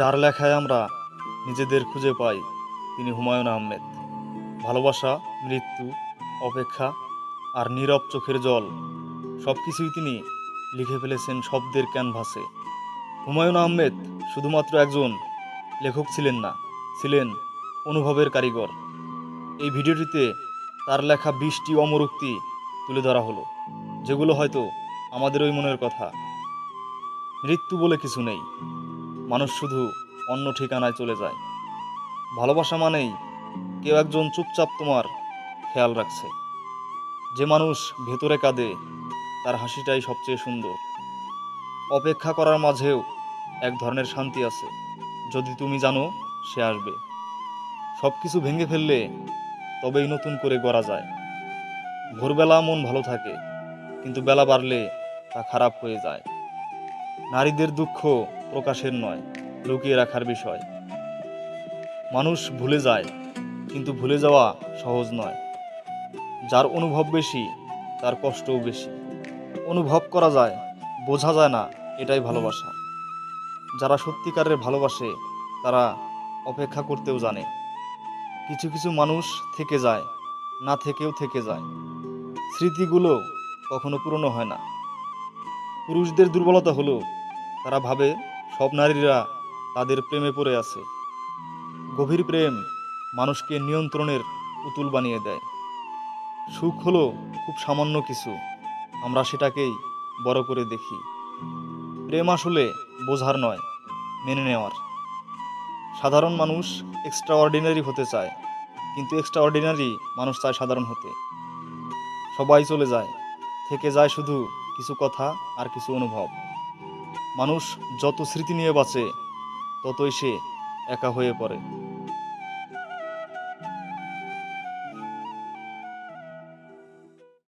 যার লেখায় আমরা নিজেদের খুঁজে পাই, তিনি হুমায়ুন আহমেদ। ভালোবাসা, মৃত্যু, অপেক্ষা আর নীরব চোখের জল সব কিছুই তিনি লিখে ফেলেছেন শব্দের ক্যানভাসে। হুমায়ুন আহমেদ শুধুমাত্র একজন লেখক ছিলেন না, ছিলেন অনুভবের কারিগর। এই ভিডিওটিতে তার লেখা বিশটি অমরুক্তি তুলে ধরা হলো, যেগুলো হয়তো আমাদের ওই মনের কথা। মৃত্যু বলে কিছু নেই। মানুষ শুধু অন্য ঠিকানায় চলে যায়। ভালোবাসা মানেই কেউ একজন চুপচাপ তোমার খেয়াল রাখছে। যে মানুষ ভেতরে কাঁদে, তার হাসিটাই সবচেয়ে সুন্দর। অপেক্ষা করার মাঝেও এক ধরনের শান্তি আছে। যদি তুমি জানো, সে আসবে। সব কিছু ভেঙে ফেললে তবেই নতুন করে গড়া যায়। ভোরবেলা মন ভালো থাকে, কিন্তু বেলা বাড়লে তা খারাপ হয়ে যায়। নারীদের দুঃখ প্রকাশের নয়, লুকিয়ে রাখার বিষয়। মানুষ ভুলে যায়, কিন্তু ভুলে যাওয়া সহজ নয়। যার অনুভব বেশি, তার কষ্টও বেশি। অনুভব করা যায়, বোঝা যায় না, এটাই ভালোবাসা। যারা সত্যিকারের ভালোবাসে, তারা অপেক্ষা করতেও জানে। কিছু কিছু মানুষ থেকে যায়, না থেকেও থেকে যায়। স্মৃতিগুলো কখনো পুরনো হয় না। পুরুষদের দুর্বলতা হলো, তারা ভাবে সব নারীরা তাদের প্রেমে পড়ে আছে। গভীর প্রেম মানুষকে নিয়ন্ত্রণের পুতুল বানিয়ে দেয়। সুখ হলো খুব সামান্য কিছু, আমরা সেটাকেই বড় করে দেখি। প্রেম আসলে বোঝার নয়, মেনে নেওয়ার। সাধারণ মানুষ এক্সট্রা অর্ডিনারি হতে চায়, কিন্তু এক্সট্রা অর্ডিনারি মানুষ চায় সাধারণ হতে। সবাই চলে যায়, থেকে যায় শুধু কিছু কথা আর কিছু অনুভব। মানুষ যত স্মৃতি নিয়ে বাঁচে, ততই সে একা হয়ে পড়ে।